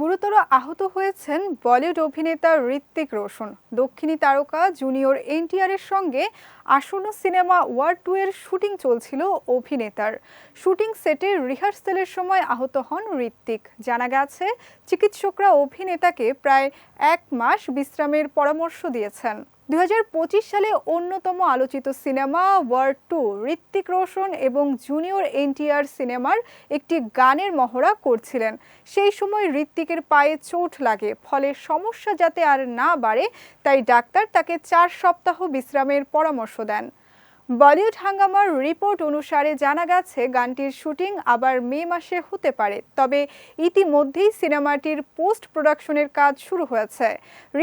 গুরুতর আহত হয়েছেন বলিউড অভিনেতা ঋত্বিক রোশন। দক্ষিণী তারকা জুনিয়র এনটিআরের সঙ্গে আসন্ন সিনেমা ওয়ার টু এর শুটিং চলছিল অভিনেতার। শুটিং সেটে রিহার্সেলের সময় আহত হন ঋত্বিক জানা গেছে, চিকিৎসকরা অভিনেতাকে প্রায় এক মাস বিশ্রামের পরামর্শ দিয়েছেন। দুই হাজার পঁচিশ সালে অন্যতম আলোচিত cinema war two Hrithik Roshan এবং জুনিয়র এনটিআর সিনেমার একটি গানের মহড়া করছিলেন। সেই সময় ঋত্বিকের পায়ে চোট লাগে, ফলে সমস্যা যাতে আর না বাড়ে, তাই ডাক্তার তাকে চার সপ্তাহ বিশ্রামের পরামর্শ দেন। বলিউড হাঙ্গামার রিপোর্ট অনুসারে জানা গেছে, গানটির শুটিং আবার মে মাসে হতে পারে। তবে ইতিমধ্যেই সিনেমাটির পোস্ট প্রোডাকশনের কাজ শুরু হয়েছে।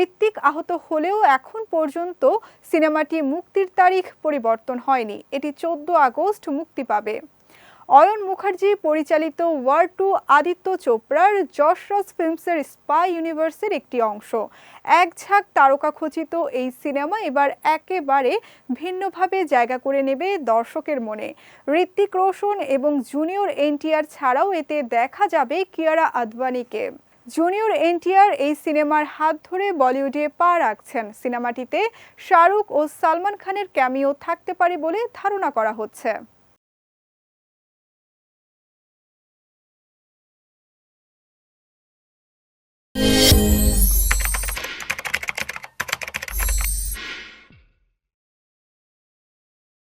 ঋত্বিক আহত হলেও এখন পর্যন্ত সিনেমাটি মুক্তির তারিখ পরিবর্তন হয়নি। এটি চোদ্দ আগস্ট মুক্তি পাবে। অয়ন মুখার্জি পরিচালিত ওয়ার টু আদিত্য চোপড়ার যশরাজ ফিল্মসের স্পাই ইউনিভার্সের একটি অংশ। এক ঝাঁক তারকা খচিত এই সিনেমা এবার একেবারে ভিন্নভাবে জায়গা করে নেবে দর্শকের মনে। ঋত্বিক রোশন এবং জুনিয়র এনটিআর ছাড়াও এতে দেখা যাবে কিয়ারা আদবানিকে। জুনিয়র এনটিআর এই সিনেমার হাত ধরে বলিউডে পা রাখছেন। সিনেমাটিতে শাহরুখ ও সালমান খানের ক্যামিও থাকতে পারে বলে ধারণা করা হচ্ছে।